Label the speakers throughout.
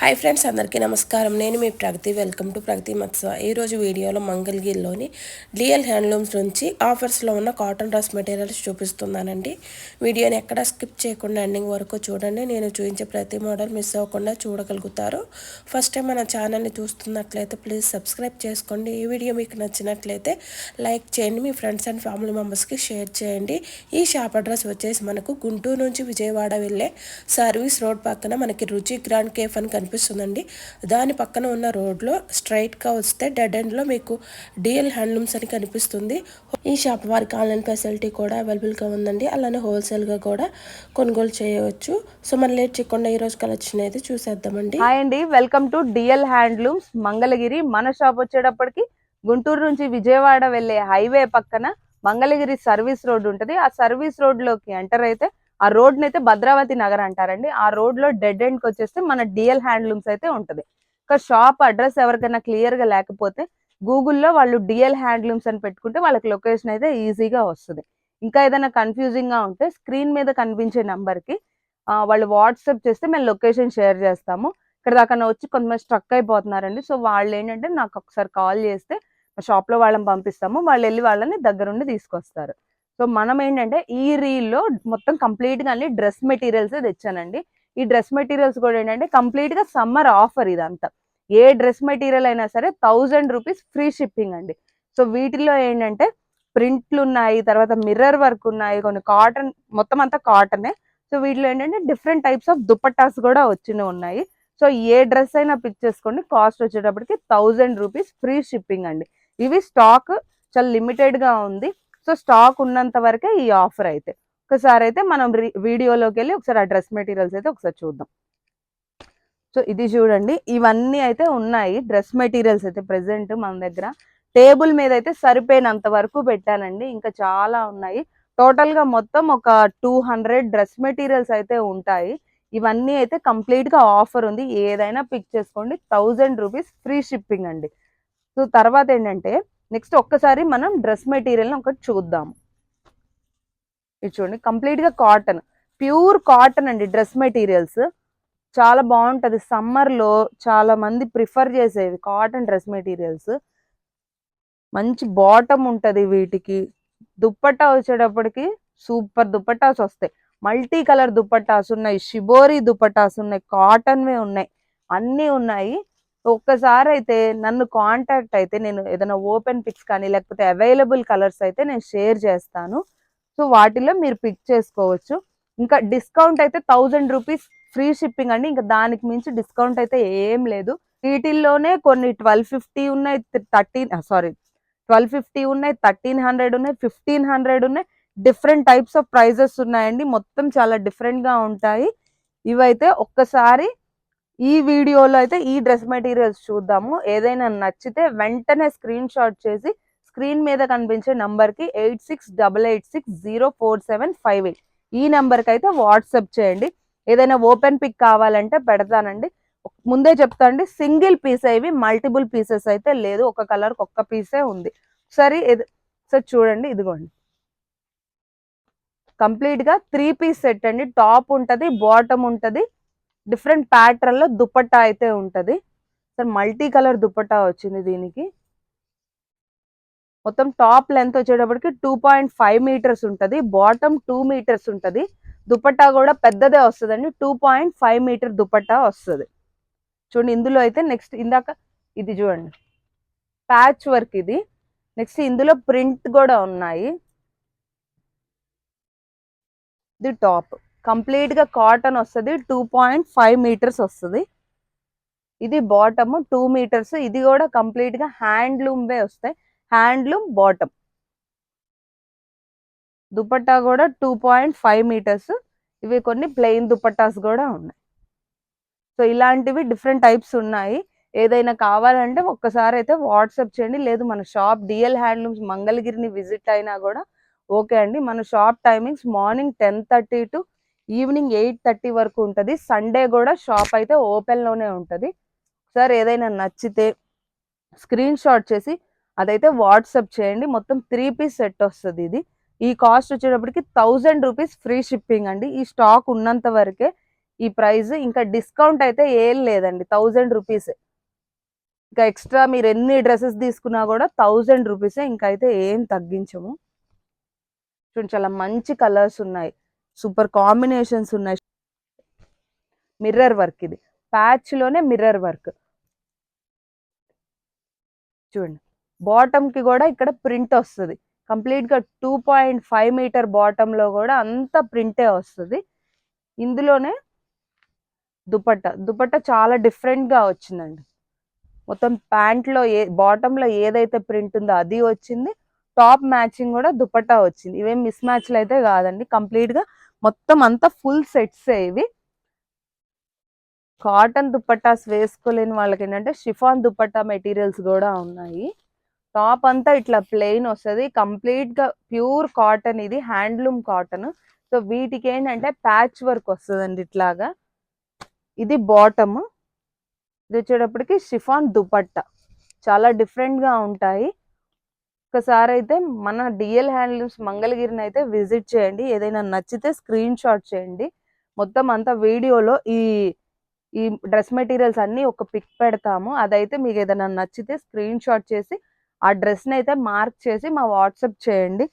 Speaker 1: Hi friends అందరికీ నమస్కారం. నేను మీ ప్రగతి. వెల్కమ్ టు ప్రగతి మత్స్వ. ఈరోజు వీడియోలో మంగళగిరిలోని డిఎల్ హ్యాండ్లూమ్స్ నుంచి ఆఫర్స్లో ఉన్న కాటన్ డ్రెస్ మెటీరియల్స్ చూపిస్తున్నానండి. వీడియోని ఎక్కడ స్కిప్ చేయకుండా ఎండింగ్ వరకు చూడండి. నేను చూపించే ప్రతి మోడల్ మిస్ అవ్వకుండా చూడగలుగుతారు. ఫస్ట్ టైం మన ఛానల్ని చూస్తున్నట్లయితే ప్లీజ్ సబ్స్క్రైబ్ చేసుకోండి. ఈ వీడియో మీకు నచ్చినట్లయితే లైక్ చేయండి. మీ ఫ్రెండ్స్ అండ్ ఫ్యామిలీ మెంబర్స్కి షేర్ చేయండి. ఈ షాప్ అడ్రస్ వచ్చేసి మనకు గుంటూరు నుంచి విజయవాడ వెళ్ళే సర్వీస్ రోడ్ పక్కన మనకి రుచి గ్రాండ్ కేఫ్ అని కనిపిస్తుందండి. దాని పక్కన ఉన్న రోడ్లో స్ట్రైట్గా వస్తే డెడ్ ఎండ్లో మీకు డిఎల్ హ్యాండ్లూమ్స్ అని కనిపిస్తుంది. ఈ షాప్ వారికి ఆన్లైన్ ఫెసిలిటీ కూడా అవైలబుల్గా ఉందండి. అలానే హోల్సేల్గా కూడా కొనుగోలు చేయవచ్చు. సో మన లేట్ చేయకుండా ఈరోజు కలెక్షన్ అయితే చూసేద్దామండి.
Speaker 2: హాయ్ అండి. Welcome to DL handlooms. Mangalagiri మన షాప్ వచ్చేటప్పటికి గుంటూరు నుంచి విజయవాడ వెళ్ళే హైవే పక్కన మంగళగిరి సర్వీస్ రోడ్ ఉంటది. ఆ సర్వీస్ రోడ్లోకి ఎంటర్ అయితే ఆ రోడ్ అయితే భద్రావతి నగర్ అంటారండి. ఆ రోడ్లో డెడ్ ఎండ్కి వచ్చేస్తే మన డిఎల్ హ్యాండ్లూమ్స్ అయితే ఉంటది. ఒక షాప్ అడ్రస్ ఎవరికైనా క్లియర్గా లేకపోతే గూగుల్లో వాళ్ళు డిఎల్ హ్యాండ్లూమ్స్ అని పెట్టుకుంటే వాళ్ళకి లొకేషన్ అయితే ఈజీగా వస్తుంది. ఇంకా ఏదైనా కన్ఫ్యూజింగ్గా ఉంటే స్క్రీన్ మీద కనిపించే నంబర్కి వాళ్ళు వాట్సాప్ చేస్తే మేము లొకేషన్ షేర్ చేస్తాము. ఇక్కడ దాకా వచ్చి కొంతమంది స్ట్రక్ అయిపోతున్నారండి. సో వాళ్ళు ఏంటంటే నాకు ఒకసారి కాల్ చేస్తే షాప్లో వాళ్ళని పంపిస్తాము. వాళ్ళు వెళ్ళి వాళ్ళని దగ్గరుండి తీసుకొస్తారు. సో మనం ఏంటంటే ఈ రీల్లో మొత్తం కంప్లీట్గా అన్ని డ్రెస్ మెటీరియల్స్ తెచ్చానండి. ఈ డ్రెస్ మెటీరియల్స్ కూడా ఏంటంటే కంప్లీట్గా సమ్మర్ ఆఫర్ ఇదంతా. ఏ డ్రెస్ మెటీరియల్ అయినా సరే థౌజండ్ రూపీస్ ఫ్రీ షిప్పింగ్ అండి. సో వీటిలో ఏంటంటే ప్రింట్లు ఉన్నాయి తర్వాత మిర్రర్ వర్క్ ఉన్నాయి కొన్ని కాటన్ మొత్తం అంతా కాటనే సో వీటిలో ఏంటంటే డిఫరెంట్ టైప్స్ ఆఫ్ దుపట్టాస్ కూడా వచ్చినవి ఉన్నాయి. సో ఏ డ్రెస్ అయినా పిక్ చేసుకోండి. కాస్ట్ వచ్చేటప్పటికి థౌజండ్ రూపీస్ ఫ్రీ షిప్పింగ్ అండి. ఇవి స్టాక్ చాలా లిమిటెడ్గా ఉంది. సో స్టాక్ ఉన్నంత వరకే ఈ ఆఫర్ అయితే. ఒకసారి అయితే మనం వీడియోలోకి వెళ్ళి ఒకసారి ఆ డ్రెస్ మెటీరియల్స్ అయితే ఒకసారి చూద్దాం. సో ఇది చూడండి ఇవన్నీ అయితే ఉన్నాయి. డ్రెస్ మెటీరియల్స్ అయితే ప్రెసెంట్ మన దగ్గర. టేబుల్ మీద అయితే సరిపోయినంత వరకు పెట్టానండి. ఇంకా చాలా ఉన్నాయి. టోటల్గా మొత్తం ఒక టూ హండ్రెడ్ డ్రెస్ మెటీరియల్స్ అయితే ఉంటాయి. ఇవన్నీ అయితే కంప్లీట్గా ఆఫర్ ఉంది. ఏదైనా పిక్ చేసుకోండి. థౌజండ్ రూపీస్ ఫ్రీ షిప్పింగ్ అండి. సో తర్వాత ఏంటంటే నెక్స్ట్ ఒక్కసారి మనం డ్రెస్ మెటీరియల్ ఒకటి చూద్దాం ఇది చూడండి కంప్లీట్గా కాటన్ ప్యూర్ కాటన్ అండి డ్రెస్ మెటీరియల్స్ చాలా బాగుంటుంది. సమ్మర్లో చాలా మంది ప్రిఫర్ చేసేవి కాటన్ డ్రెస్ మెటీరియల్స్ మంచి బాటమ్ ఉంటుంది వీటికి. దుప్పట్టా వచ్చేటప్పటికి సూపర్ దుప్పట్టాస్ వస్తాయి. మల్టీ కలర్ దుప్పట్టాస్ ఉన్నాయి. షిబోరి దుప్పట్టాస్ ఉన్నాయి. కాటన్వే ఉన్నాయి. అన్నీ ఉన్నాయి. ఒక్కసారి అయితే నన్ను కాంటాక్ట్ అయితే నేను ఏదైనా ఓపెన్ పిక్స్ కానీ లేకపోతే అవైలబుల్ కలర్స్ అయితే నేను షేర్ చేస్తాను. సో వాటిలో మీరు పిక్ చేసుకోవచ్చు. ఇంకా డిస్కౌంట్ అయితే థౌజండ్ రూపీస్ ఫ్రీ షిప్పింగ్ అండి. ఇంకా దానికి మించి డిస్కౌంట్ అయితే ఏం లేదు. వీటిల్లోనే కొన్ని ట్వెల్వ్ ఫిఫ్టీ ఉన్నాయి థర్టీన్ సారీ ట్వెల్వ్ ఫిఫ్టీ ఉన్నాయి థర్టీన్ హండ్రెడ్ ఉన్నాయి ఫిఫ్టీన్ హండ్రెడ్ ఉన్నాయి. డిఫరెంట్ టైప్స్ ఆఫ్ ప్రైజెస్ ఉన్నాయండి. మొత్తం చాలా డిఫరెంట్గా ఉంటాయి. ఇవైతే ఒక్కసారి ఈ వీడియోలో అయితే ఈ డ్రెస్ మెటీరియల్స్ చూద్దాము. ఏదైనా నచ్చితే వెంటనే స్క్రీన్ షాట్ చేసి స్క్రీన్ మీద కనిపించే నంబర్కి eight six double eight six zero four seven five eight ఈ నెంబర్కి అయితే వాట్సప్ చేయండి. ఏదైనా ఓపెన్ పిక్ కావాలంటే పెడతానండి. ముందే చెప్తా అండి సింగిల్ పీస్ ఇవి మల్టిపుల్ పీసెస్ అయితే లేదు. ఒక కలర్ ఒక్క పీసే ఉంది. సరే సార్ చూడండి ఇదిగోండి. కంప్లీట్గా త్రీ పీస్ సెట్ అండి. టాప్ ఉంటది బాటమ్ ఉంటది. డిఫరెంట్ ప్యాటర్న్లో దుపట్టా అయితే ఉంటది. సార్ మల్టీ కలర్ దుపట్టా వచ్చింది దీనికి. మొత్తం టాప్ లెంత్ వచ్చేటప్పటికి టూ పాయింట్ ఫైవ్ మీటర్స్ ఉంటది. బాటమ్ టూ మీటర్స్ ఉంటది. దుపట్టా కూడా పెద్దదే వస్తుందండి. Two point five metre dupatta వస్తుంది. చూడండి ఇందులో అయితే నెక్స్ట్ ఇందాక ఇది చూడండి. ప్యాచ్ వర్క్ ఇది. నెక్స్ట్ ఇందులో ప్రింట్ కూడా ఉన్నాయి. ఇది టాప్. కంప్లీట్గా కాటన్ వస్తుంది టూ పాయింట్ ఫైవ్ మీటర్స్ వస్తుంది. ఇది బాటమ్ టూ మీటర్స్ ఇది కూడా కంప్లీట్ హ్యాండ్లూమ్వే హ్యాండ్లూమ్ వే వస్తాయి. హ్యాండ్లూమ్ బాటమ్ దుపట్టా కూడా టూ పాయింట్ ఫైవ్ మీటర్స్ ఇవి కొన్ని ప్లెయిన్ దుపట్టాస్ కూడా ఉన్నాయి. సో ఇలాంటివి డిఫరెంట్ టైప్స్ ఉన్నాయి. ఏదైనా కావాలంటే ఒక్కసారి అయితే వాట్సాప్ చేయండి. లేదు మన షాప్ డిఎల్ హ్యాండ్లూమ్స్ మంగళగిరిని విజిట్ అయినా కూడా ఓకే అండి. మన shop timings morning ten thirty to evening eight thirty వరకు ఉంటుంది. సండే కూడా షాప్ అయితే ఓపెన్లోనే లోనే ఉంటుంది. సార్ ఏదైనా నచ్చితే స్క్రీన్ షాట్ చేసి అదైతే వాట్సప్ చేయండి. మొత్తం త్రీ పీస్ సెట్ వస్తుంది ఇది. ఈ కాస్ట్ వచ్చేటప్పటికి థౌజండ్ రూపీస్ ఫ్రీ షిప్పింగ్ అండి. ఈ స్టాక్ ఉన్నంత వరకే ఈ ప్రైస్. ఇంకా డిస్కౌంట్ అయితే ఏం లేదండి. Thousand rupees. ఇంకా ఎక్స్ట్రా మీరు ఎన్ని డ్రెస్సెస్ తీసుకున్నా కూడా థౌజండ్ రూపీసే. ఇంకా అయితే ఏం తగ్గించము. చూడండి చాలా మంచి కలర్స్ ఉన్నాయి. సూపర్ కాంబినేషన్స్ ఉన్నాయి. మిర్రర్ వర్క్ ఇది. ప్యాచ్లోనే మిర్రర్ వర్క్. చూడండి. బాటమ్కి కూడా ఇక్కడ ప్రింట్ వస్తుంది. కంప్లీట్గా టూ పాయింట్ ఫైవ్ మీటర్ బాటంలో కూడా అంత ప్రింటే వస్తుంది. ఇందులోనే దుపట్ట. దుపట్ట చాలా డిఫరెంట్గా వచ్చిందండి. మొత్తం ప్యాంట్లో ఏ బాటంలో ఏదైతే ప్రింట్ ఉందో అది వచ్చింది. టాప్ మ్యాచింగ్ కూడా దుపట్టా వచ్చింది. ఇవేం మిస్ మ్యాచ్లు అయితే కాదండి. కంప్లీట్గా మొత్తం అంతా ఫుల్ సెట్స్ ఇవి. కాటన్ దుపట్టాస్ వేసుకోలేని వాళ్ళకి ఏంటంటే షిఫాన్ దుపట్టా మెటీరియల్స్ కూడా ఉన్నాయి. టాప్ అంతా ఇట్లా ప్లెయిన్ వస్తుంది. కంప్లీట్గా ప్యూర్ కాటన్ ఇది హ్యాండ్లూమ్ కాటన్. సో వీటికి ఏంటంటే ప్యాచ్ వర్క్ వస్తుందండి ఇట్లాగా. ఇది బాటమ్. ఇది వచ్చేటప్పటికి షిఫాన్ దుపట్టా చాలా డిఫరెంట్గా ఉంటాయి. ఒకసారి అయితే మన డిఎల్ హ్యాండ్లూమ్స్ మంగళగిరిని అయితే విజిట్ చేయండి. ఏదైనా నచ్చితే స్క్రీన్ షాట్ చేయండి. మొత్తం అంతా వీడియోలో ఈ ఈ డ్రెస్ మెటీరియల్స్ అన్ని ఒక పిక్ పెడతాము. అదైతే మీకు ఏదైనా నచ్చితే స్క్రీన్ షాట్ చేసి ఆ డ్రెస్ని అయితే మార్క్ చేసి మా వాట్సాప్ చేయండి.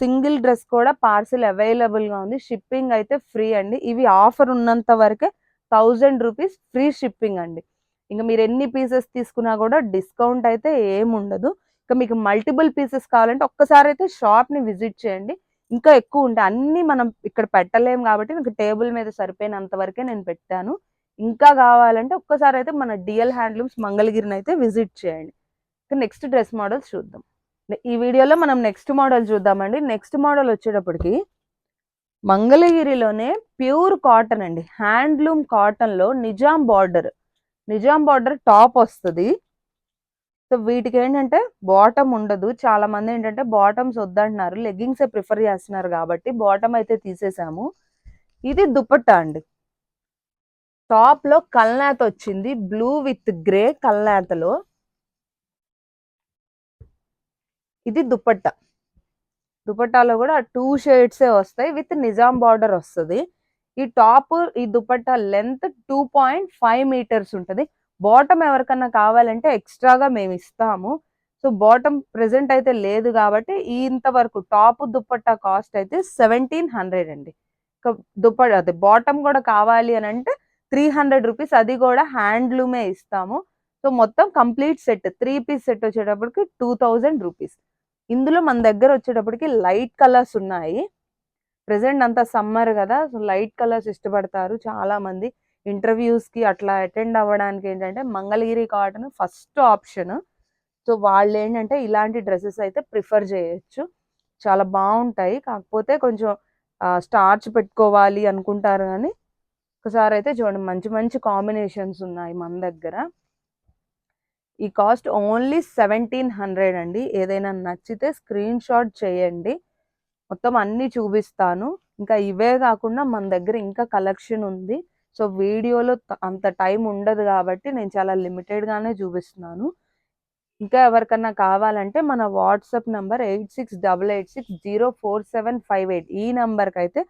Speaker 2: సింగిల్ డ్రెస్ కూడా పార్సిల్ అవైలబుల్గా ఉంది. షిప్పింగ్ అయితే ఫ్రీ అండి. ఇవి ఆఫర్ ఉన్నంత వరకే థౌజండ్ రూపీస్ ఫ్రీ షిప్పింగ్ అండి. ఇంకా మీరు ఎన్ని పీసెస్ తీసుకున్నా కూడా డిస్కౌంట్ అయితే ఏముండదు. ఉండదు ఇంకా మీకు మల్టిపుల్ పీసెస్ కావాలంటే ఒక్కసారి అయితే షాప్ని విజిట్ చేయండి. ఇంకా ఎక్కువ ఉంటాయి అన్నీ మనం ఇక్కడ పెట్టలేము కాబట్టి మీకు టేబుల్ మీద సరిపోయినంత వరకే నేను పెట్టాను. ఇంకా కావాలంటే ఒక్కసారి అయితే మన డిఎల్ హ్యాండ్లూమ్స్ మంగళగిరిని అయితే విజిట్ చేయండి. నెక్స్ట్ డ్రెస్ మోడల్స్ చూద్దాం. ఈ వీడియోలో మనం నెక్స్ట్ మోడల్ చూద్దామండి. నెక్స్ట్ మోడల్ వచ్చేటప్పటికి మంగళగిరిలోనే ప్యూర్ కాటన్ అండి. హ్యాండ్లూమ్ కాటన్లో Nizam border Nizam border top వస్తుంది. సో వీటికి ఏంటంటే బాటమ్ ఉండదు. చాలా మంది ఏంటంటే బాటమ్స్ వద్దంటున్నారు. లెగ్గింగ్సే ప్రిఫర్ చేస్తున్నారు కాబట్టి బాటమ్ అయితే తీసేసాము. ఇది దుపట్టా అండి. టాప్లో కల్నాథ్ వచ్చింది. బ్లూ విత్ గ్రే కల్నాథలో ఇది దుపట్టా. దుపట్టాలో కూడా టూ షేడ్స్ వస్తాయి. విత్ నిజాం బార్డర్ వస్తుంది. ఈ టాప్ ఈ dupatta length two point five metres ఉంటుంది. బాటమ్ ఎవరికన్నా కావాలంటే ఎక్స్ట్రాగా మేము ఇస్తాము. సో బాటమ్ ప్రెసెంట్ అయితే లేదు కాబట్టి ఇంతవరకు టాప్ దుప్పట్టా కాస్ట్ అయితే సెవెంటీన్ హండ్రెడ్ అండి. దుప్పట అదే బాటమ్ కూడా కావాలి అని అంటే త్రీ హండ్రెడ్ రూపీస్ అది కూడా హ్యాండ్లూమే ఇస్తాము. సో మొత్తం complete set three piece set వచ్చేటప్పటికి టూ థౌజండ్ రూపీస్. ఇందులో మన దగ్గర వచ్చేటప్పటికి లైట్ కలర్స్ ఉన్నాయి. ప్రెసెంట్ అంతా సమ్మర్ కదా సో లైట్ కలర్స్ ఇష్టపడతారు చాలా ఇంటర్వ్యూస్కి ఇంటర్వ్యూస్కి అట్లా అటెండ్ అవ్వడానికి ఏంటంటే Mangalagiri cotton first option. So వాళ్ళు ఏంటంటే ఇలాంటి డ్రెస్సెస్ అయితే ప్రిఫర్ చేయొచ్చు. చాలా బాగుంటాయి. కాకపోతే కొంచెం స్టార్చ్ పెట్టుకోవాలి అనుకుంటారు కానీ ఒకసారి అయితే చూడండి. మంచి మంచి కాంబినేషన్స్ ఉన్నాయి మన దగ్గర. ఈ కాస్ట్ ఓన్లీ సెవెంటీన్ హండ్రెడ్ అండి. ఏదైనా నచ్చితే స్క్రీన్ షాట్ చేయండి. మొత్తం అన్ని చూపిస్తాను. ఇంకా ఇవే కాకుండా మన దగ్గర ఇంకా కలెక్షన్ ఉంది. సో వీడియోలో అంత టైం ఉండదు కాబట్టి నేను చాలా లిమిటెడ్గానే చూపిస్తున్నాను. ఇంకా ఎవరికన్నా కావాలంటే మన WhatsApp number eight six double eight six zero four seven five eight ఈ నెంబర్కి అయితే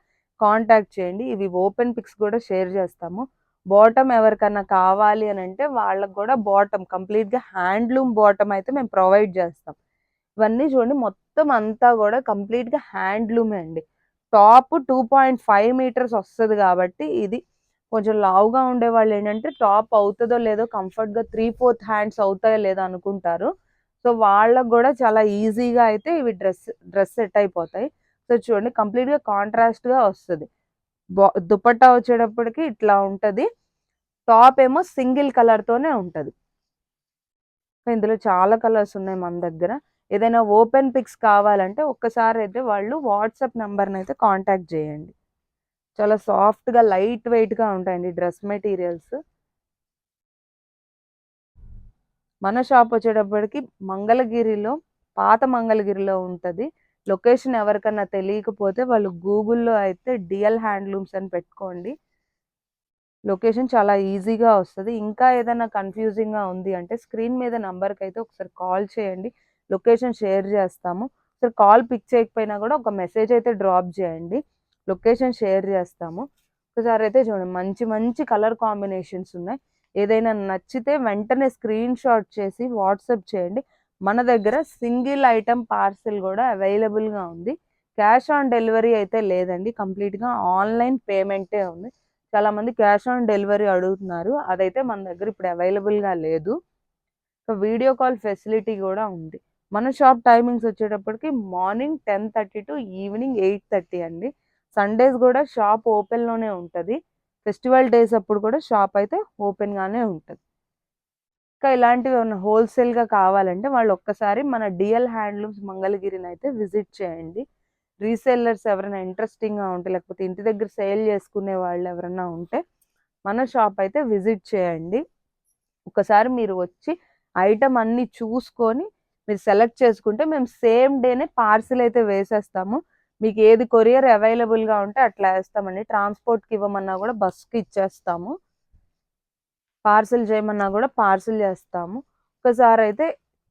Speaker 2: కాంటాక్ట్ చేయండి. ఇవి ఓపెన్ పిక్స్ కూడా షేర్ చేస్తాము. బాటమ్ ఎవరికన్నా కావాలి అని అంటే వాళ్ళకి కూడా బాటమ్ కంప్లీట్గా హ్యాండ్లూమ్ బాటమ్ అయితే మేము ప్రొవైడ్ చేస్తాం. ఇవన్నీ చూడండి మొత్తం అంతా కూడా కంప్లీట్గా హ్యాండ్లూమే అండి. Top two point five meters వస్తుంది కాబట్టి ఇది కొంచెం లావుగా ఉండే వాళ్ళు ఏంటంటే టాప్ అవుతుందో లేదో కంఫర్ట్గా త్రీ ఫోర్త్ హ్యాండ్స్ అవుతాయో లేదో అనుకుంటారు. సో వాళ్ళకు కూడా చాలా ఈజీగా అయితే ఇవి డ్రెస్ డ్రెస్ సెట్ అయిపోతాయి. సో చూడండి కంప్లీట్గా కాంట్రాస్ట్గా వస్తుంది. దుపట్టా వచ్చేటప్పటికి ఇట్లా ఉంటుంది. టాప్ ఏమో సింగిల్ కలర్తోనే ఉంటుంది. ఇందులో చాలా కలర్స్ ఉన్నాయి మన దగ్గర. ఏదైనా ఓపెన్ పిక్స్ కావాలంటే ఒక్కసారి అయితే వాళ్ళు వాట్సాప్ నెంబర్ని అయితే కాంటాక్ట్ చేయండి. చాలా సాఫ్ట్గా లైట్ వెయిట్గా ఉంటాయండి డ్రెస్ మెటీరియల్స్. మన షాప్ వచ్చేటప్పటికి మంగళగిరిలో పాత మంగళగిరిలో ఉంటుంది. లొకేషన్ ఎవరికన్నా తెలియకపోతే వాళ్ళు గూగుల్లో అయితే డిఎల్ హ్యాండ్లూమ్స్ అని పెట్టుకోండి. లొకేషన్ చాలా ఈజీగా వస్తుంది. ఇంకా ఏదైనా కన్ఫ్యూజింగ్గా ఉంది అంటే స్క్రీన్ మీద నంబర్కి అయితే ఒకసారి కాల్ చేయండి. లొకేషన్ షేర్ చేస్తాము. ఒకసారి కాల్ పిక్ చేయకపోయినా కూడా ఒక మెసేజ్ అయితే డ్రాప్ చేయండి. లొకేషన్ షేర్ చేస్తాము. ఒకసారి అయితే చూడండి మంచి మంచి కలర్ కాంబినేషన్స్ ఉన్నాయి. ఏదైనా నచ్చితే వెంటనే స్క్రీన్ షాట్ చేసి వాట్సాప్ చేయండి. మన దగ్గర సింగిల్ ఐటమ్ పార్సిల్ కూడా అవైలబుల్గా ఉంది. క్యాష్ ఆన్ డెలివరీ అయితే లేదండి. కంప్లీట్గా ఆన్లైన్ పేమెంటే ఉంది. చాలా మంది క్యాష్ ఆన్ డెలివరీ అడుగుతున్నారు. అదైతే మన దగ్గర ఇప్పుడు అవైలబుల్గా లేదు. వీడియో కాల్ ఫెసిలిటీ కూడా ఉంది. మన షాప్ టైమింగ్స్ వచ్చేటప్పటికి morning ten thirty to evening eight thirty అండి. సండేస్ కూడా షాప్ ఓపెన్లోనే ఉంటుంది. ఫెస్టివల్ డేస్ అప్పుడు కూడా షాప్ అయితే ఓపెన్గానే ఉంటుంది. ఇంకా ఇలాంటివి ఏమైనా హోల్సేల్గా కావాలంటే వాళ్ళు ఒక్కసారి మన డిఎల్ హ్యాండ్లూమ్స్ మంగళగిరిని అయితే విజిట్ చేయండి. రీసేలర్స్ ఎవరైనా ఇంట్రెస్టింగ్గా ఉంటే లేకపోతే ఇంటి దగ్గర సేల్ చేసుకునే వాళ్ళు ఎవరైనా ఉంటే మన షాప్ అయితే విజిట్ చేయండి. ఒకసారి మీరు వచ్చి ఐటమ్ అన్నీ చూసుకొని మీరు సెలెక్ట్ చేసుకుంటే మేము సేమ్ డేనే పార్సిల్ అయితే వేసేస్తాము. మీకు ఏది కొరియర్ అవైలబుల్గా ఉంటే అట్లా వేస్తామండి. ట్రాన్స్పోర్ట్కి ఇవ్వమన్నా కూడా బస్కి ఇచ్చేస్తాము. పార్సిల్ చేయమన్నా కూడా పార్సిల్ చేస్తాము. ఒకసారి అయితే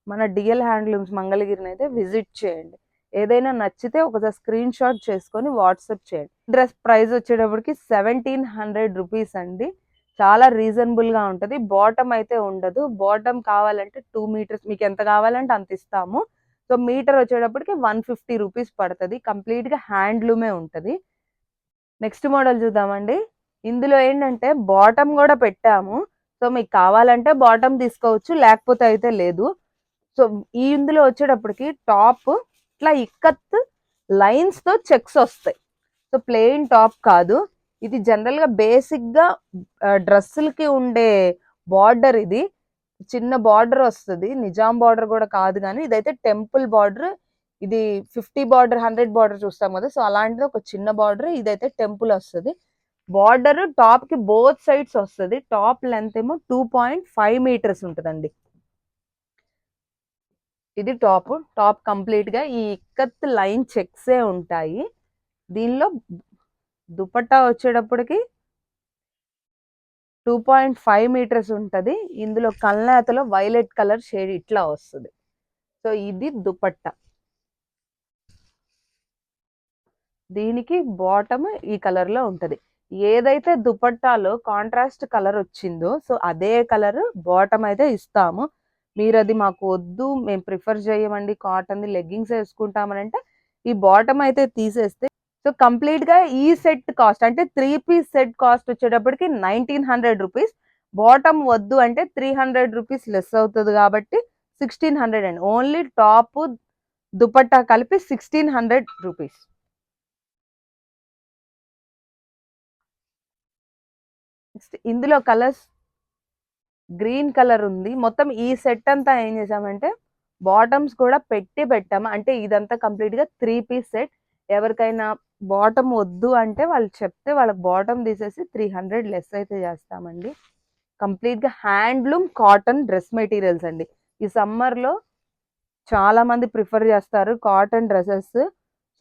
Speaker 2: మన డిఎల్ హ్యాండ్లూమ్స్ మంగళగిరిని అయితే విజిట్ చేయండి. ఏదైనా నచ్చితే ఒకసారి స్క్రీన్ షాట్ చేసుకొని వాట్సాప్ చేయండి. డ్రెస్ ప్రైస్ వచ్చేటప్పటికి సెవెంటీన్ హండ్రెడ్ రూపీస్ అండి. చాలా రీజనబుల్గా ఉంటుంది. బాటమ్ అయితే ఉండదు. బాటమ్ కావాలంటే టూ మీటర్స్ మీకు ఎంత కావాలంటే అంత ఇస్తాము. సో మీటర్ వచ్చేటప్పటికి వన్ ఫిఫ్టీ రూపీస్ పడుతుంది. కంప్లీట్గా హ్యాండ్లూమే ఉంటుంది. నెక్స్ట్ మోడల్ చూద్దామండి. ఇందులో ఏంటంటే బాటమ్ కూడా పెట్టాము. సో మీకు కావాలంటే బాటమ్ తీసుకోవచ్చు లేకపోతే అయితే లేదు. సో ఈ ఇందులో వచ్చేటప్పటికి టాప్ ఇట్లా ఇక్కత్ లైన్స్తో చెక్స్ వస్తాయి. సో ప్లెయిన్ టాప్ కాదు. ఇది జనరల్గా బేసిక్గా బేసిక్గా డ్రెస్సులకి ఉండే బార్డర్ ఇది. చిన్న బార్డర్ వస్తుంది. నిజాం బార్డర్ కూడా కాదు కానీ ఇదైతే టెంపుల్ బార్డర్. ఇది ఫిఫ్టీ బార్డర్ హండ్రెడ్ బార్డర్ చూస్తాం కదా. సో అలాంటిది ఒక చిన్న బార్డర్. ఇదైతే టెంపుల్ వస్తుంది. బార్డర్ టాప్కి బోత్ సైడ్స్ వస్తుంది. టాప్ లెంత్ ఏమో టూ పాయింట్ ఫైవ్ మీటర్స్ ఉంటుందండి. ఇది టాప్. టాప్ కంప్లీట్గా ఈ ఇక్కత్ లైన్ చెక్సే ఉంటాయి. దీనిలో దుపట్టా వచ్చేటప్పటికి టూ పాయింట్ ఫైవ్ మీటర్స్ ఉంటుంది. ఇందులో కల్నేతలో వైలెట్ కలర్ షేడ్ ఇట్లా వస్తుంది. సో ఇది దుపట్టా. దీనికి బాటమ్ ఈ కలర్లో ఉంటది. ఏదైతే దుపట్టాలో కాంట్రాస్ట్ కలర్ వచ్చిందో సో అదే కలర్ బాటమ్ అయితే ఇస్తాము. మీరు అది మాకు వద్దు మేము ప్రిఫర్ చేయమండి కాటన్ లెగ్గింగ్స్ వేసుకుంటామని అంటే ఈ బాటమ్ అయితే తీసేస్తే సో కంప్లీట్గా ఈ సెట్ కాస్ట్ అంటే త్రీ పీస్ సెట్ కాస్ట్ వచ్చేటప్పటికి నైన్టీన్ హండ్రెడ్ రూపీస్. బాటమ్ వద్దు అంటే త్రీ హండ్రెడ్ రూపీస్ లెస్ అవుతుంది కాబట్టి sixteen hundred and only top dupatta కలిపి సిక్స్టీన్ హండ్రెడ్ రూపీస్. నెక్స్ట్ ఇందులో కలర్స్ గ్రీన్ కలర్ ఉంది. మొత్తం ఈ సెట్ అంతా ఏం చేసామంటే బాటమ్స్ కూడా పెట్టి పెట్టాము. అంటే ఇదంతా కంప్లీట్గా త్రీ పీస్ సెట్. ఎవరికైనా బాటమ్ వద్దు అంటే వాళ్ళు చెప్తే వాళ్ళకి బాటమ్ తీసేసి త్రీ హండ్రెడ్ లెస్ అయితే చేస్తామండి. కంప్లీట్గా హ్యాండ్లూమ్ కాటన్ డ్రెస్ మెటీరియల్స్ అండి. ఈ సమ్మర్లో చాలా మంది ప్రిఫర్ చేస్తారు కాటన్ డ్రెస్సెస్.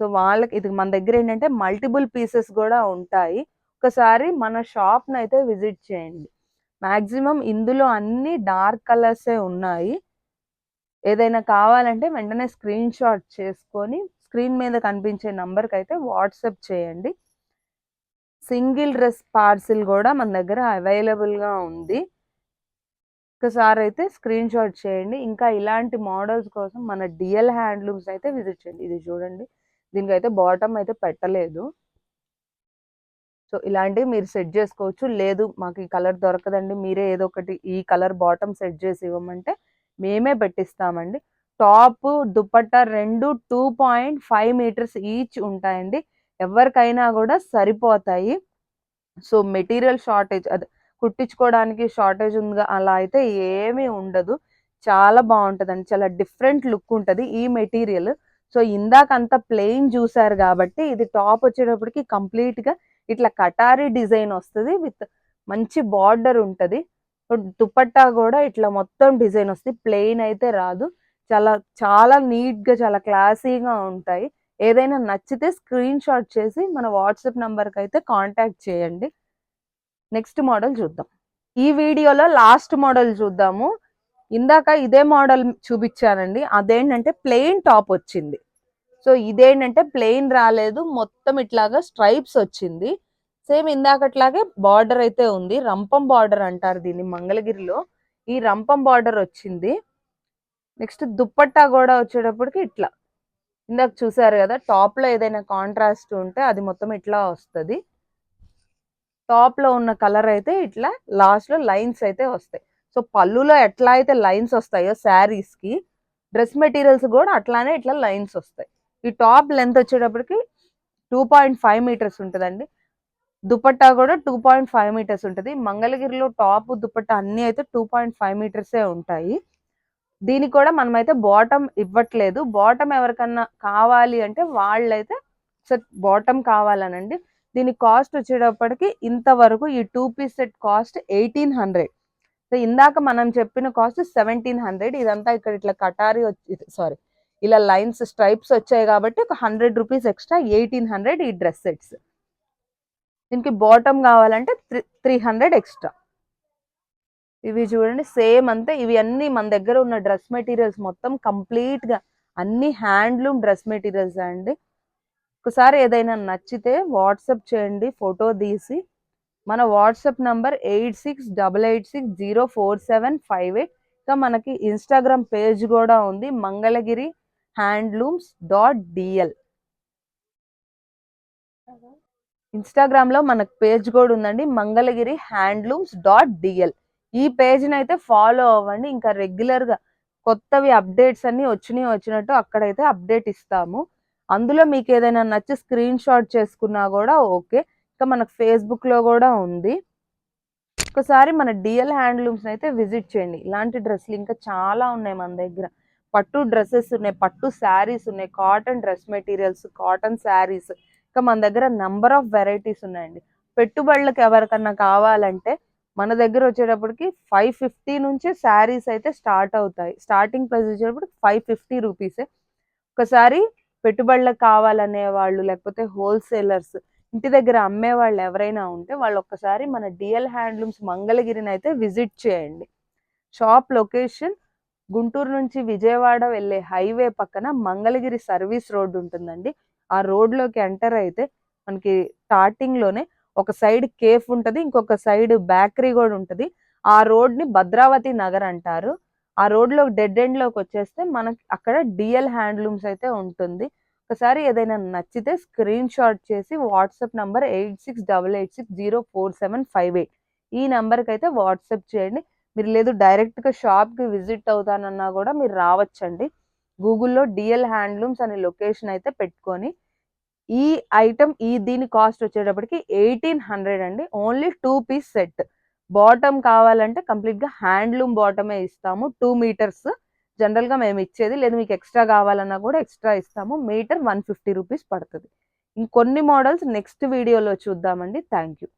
Speaker 2: సో వాళ్ళకి ఇది మన దగ్గర ఏంటంటే మల్టిపుల్ పీసెస్ కూడా ఉంటాయి. ఒకసారి మన షాప్ అయితే విజిట్ చేయండి. మాక్సిమం ఇందులో అన్ని డార్క్ కలర్సే ఉన్నాయి. ఏదైనా కావాలంటే వెంటనే స్క్రీన్ షాట్ చేసుకొని స్క్రీన్ మీద కనిపించే నంబర్కి అయితే వాట్సాప్ చేయండి. సింగిల్ డ్రెస్ పార్సిల్ కూడా మన దగ్గర అవైలబుల్గా ఉంది. ఒకసారి అయితే స్క్రీన్ షాట్ చేయండి. ఇంకా ఇలాంటి మోడల్స్ కోసం మన డిఎల్ హ్యాండ్లూమ్స్ అయితే విజిట్ చేయండి. ఇది చూడండి. దీనికైతే బాటమ్ అయితే పెట్టలేదు. సో ఇలాంటివి మీరు సెట్ చేసుకోవచ్చు. లేదు మాకు ఈ కలర్ దొరకదండి. మీరే ఏదో ఒకటి ఈ కలర్ బాటమ్ సెట్ చేసి ఇవ్వమంటే మేమే పెట్టిస్తామండి. టాప్ దుపట్టా రెండు two point five meters each ఉంటాయండి. ఎవరికైనా కూడా సరిపోతాయి. సో మెటీరియల్ షార్టేజ్ అదే కుట్టించుకోవడానికి షార్టేజ్ ఉంది అలా అయితే ఏమీ ఉండదు. చాలా బాగుంటుందండి. చాలా డిఫరెంట్ లుక్ ఉంటుంది ఈ మెటీరియల్. సో ఇందాక అంత ప్లెయిన్ చూసారు కాబట్టి ఇది టాప్ వచ్చేటప్పటికి కంప్లీట్గా ఇట్లా కటారీ డిజైన్ వస్తుంది విత్ మంచి బార్డర్ ఉంటుంది. దుపట్టా కూడా ఇట్లా మొత్తం డిజైన్ వస్తుంది. ప్లెయిన్ అయితే రాదు. చాలా చాలా నీట్గా చాలా క్లాసీగా ఉంటాయి. ఏదైనా నచ్చితే స్క్రీన్ షాట్ చేసి మన వాట్సాప్ నెంబర్కి అయితే కాంటాక్ట్ చేయండి. నెక్స్ట్ మోడల్ చూద్దాం. ఈ వీడియోలో లాస్ట్ మోడల్ చూద్దాము. ఇందాక ఇదే మోడల్ చూపించానండి. అదేంటంటే ప్లెయిన్ టాప్ వచ్చింది. సో ఇదేంటంటే ప్లెయిన్ రాలేదు. మొత్తం ఇట్లాగా స్ట్రైప్స్ వచ్చింది. సేమ్ ఇందాకట్లాగే బార్డర్ అయితే ఉంది. రంపం బార్డర్ అంటారు దీన్ని మంగళగిరిలో. ఈ రంపం బార్డర్ వచ్చింది. నెక్స్ట్ దుప్పట్టా కూడా వచ్చేటప్పటికి ఇట్లా. ఇందాక చూసారు కదా టాప్లో ఏదైనా కాంట్రాస్ట్ ఉంటే అది మొత్తం ఇట్లా వస్తుంది. టాప్లో ఉన్న కలర్ అయితే ఇట్లా లాస్ట్లో లైన్స్ అయితే వస్తాయి. సో పళ్ళులో ఎట్లా అయితే లైన్స్ వస్తాయో శారీస్కి డ్రెస్ మెటీరియల్స్ కూడా అట్లానే ఇట్లా లైన్స్ వస్తాయి. ఈ టాప్ లెంత్ వచ్చేటప్పటికి టూ పాయింట్ ఫైవ్ మీటర్స్ ఉంటుందండి. దుపట్టా కూడా టూ పాయింట్ ఫైవ్ మీటర్స్ ఉంటుంది. మంగళగిరిలో టాప్ దుపట్టా అన్ని అయితే టూ పాయింట్ ఫైవ్ మీటర్సే ఉంటాయి. దీనికి కూడా మనమైతే బాటమ్ ఇవ్వట్లేదు. బాటమ్ ఎవరికన్నా కావాలి అంటే వాళ్ళైతే సెట్ బాటమ్ కావాలనండి. దీని కాస్ట్ వచ్చేటప్పటికి ఇంతవరకు ఈ two piece set cost eighteen hundred so ఇందాక మనం చెప్పిన కాస్ట్ సెవెంటీన్ హండ్రెడ్ ఇదంతా ఇక్కడ ఇట్లా కటారి వచ్చి సారీ ఇలా లైన్స్ స్ట్రైప్స్ వచ్చాయి కాబట్టి ఒక hundred rupees extra eighteen hundred ఈ డ్రెస్ సెట్స్ దీనికి బాటమ్ కావాలంటే త్రీ త్రీ హండ్రెడ్ ఎక్స్ట్రా ఇవి చూడండి సేమ్ అంతే. ఇవి అన్ని మన దగ్గర ఉన్న డ్రెస్ మెటీరియల్స్ మొత్తం కంప్లీట్గా అన్ని హ్యాండ్లూమ్ డ్రెస్ మెటీరియల్స్ అండి. ఒకసారి ఏదైనా నచ్చితే వాట్సప్ చేయండి ఫోటో తీసి. మన WhatsApp number eight six double eight six zero four seven five eight. ఇంకా మనకి ఇన్స్టాగ్రామ్ పేజ్ కూడా ఉంది మంగళగిరి హ్యాండ్లూమ్స్ డాట్ డిఎల్. ఇన్స్టాగ్రామ్లో మనకు పేజ్ కూడా ఉందండి మంగళగిరి హ్యాండ్లూమ్స్ డాట్ డిఎల్. ఈ పేజ్ అయితే ఫాలో అవ్వండి. ఇంకా రెగ్యులర్గా కొత్తవి అప్డేట్స్ అన్ని వచ్చినాయి వచ్చినట్టు అక్కడైతే అప్డేట్ ఇస్తాము. అందులో మీకు ఏదైనా నచ్చి స్క్రీన్ షాట్ చేసుకున్నా కూడా ఓకే ఇంకా మనకు ఫేస్బుక్లో కూడా ఉంది. ఒకసారి మన డిఎల్ హ్యాండ్లూమ్స్ని అయితే విజిట్ చేయండి. ఇలాంటి డ్రెస్సులు ఇంకా చాలా ఉన్నాయి మన దగ్గర. పట్టు డ్రెస్సెస్ ఉన్నాయి పట్టు శారీస్ ఉన్నాయి cotton dress materials cotton saris ఇంకా మన దగ్గర నంబర్ ఆఫ్ వెరైటీస్ ఉన్నాయండి. పెట్టుబడులకు ఎవరికన్నా కావాలంటే మన దగ్గర వచ్చేటప్పటికి ఫైవ్ ఫిఫ్టీ నుంచి శారీస్ అయితే స్టార్ట్ అవుతాయి. స్టార్టింగ్ ప్రైస్ వచ్చేటప్పటికి ఫైవ్ ఫిఫ్టీ రూపీసే ఒకసారి పెట్టుబడులకు కావాలనే వాళ్ళు లేకపోతే హోల్సేలర్స్ ఇంటి దగ్గర అమ్మే వాళ్ళు ఎవరైనా ఉంటే వాళ్ళు ఒక్కసారి మన డిఎల్ హ్యాండ్లూమ్స్ మంగళగిరిని అయితే విజిట్ చేయండి. షాప్ లొకేషన్ గుంటూరు నుంచి విజయవాడ వెళ్ళే హైవే పక్కన మంగళగిరి సర్వీస్ రోడ్ ఉంటుందండి. ఆ రోడ్లోకి ఎంటర్ అయితే మనకి స్టార్టింగ్లోనే ఒక సైడ్ కేఫ్ ఉంటుంది ఇంకొక సైడ్ బేకరీ కూడా ఉంటుంది. ఆ రోడ్ని భద్రావతి నగర్ అంటారు. ఆ రోడ్లో డెడ్ ఎండ్లోకి వచ్చేస్తే మనకి అక్కడ డిఎల్ హ్యాండ్లూమ్స్ అయితే ఉంటుంది. ఒకసారి ఏదైనా నచ్చితే స్క్రీన్ షాట్ చేసి WhatsApp number eight six double eight six zero four seven five eight. ఈ నెంబర్కి అయితే వాట్సాప్ చేయండి. మీరు లేదు డైరెక్ట్గా షాప్కి షాప్కి విజిట్ అవుతానన్నా కూడా మీరు రావచ్చండి. గూగుల్లో డిఎల్ హ్యాండ్లూమ్స్ అనే లొకేషన్ అయితే పెట్టుకొని ఈ ఐటమ్ ఈ దీని కాస్ట్ వచ్చేటప్పటికి ఎయిటీన్ హండ్రెడ్ అండి. Only two piece set bottom కావాలంటే కంప్లీట్గా హ్యాండ్లూమ్ బాటమే ఇస్తాము. టూ మీటర్స్ జనరల్గా మేము ఇచ్చేది లేదు. మీకు ఎక్స్ట్రా కావాలన్నా కూడా ఎక్స్ట్రా ఇస్తాము. మీటర్ వన్ ఫిఫ్టీ రూపీస్ పడుతుంది. ఇంకొన్ని మోడల్స్ నెక్స్ట్ వీడియోలో చూద్దామండి. Thank you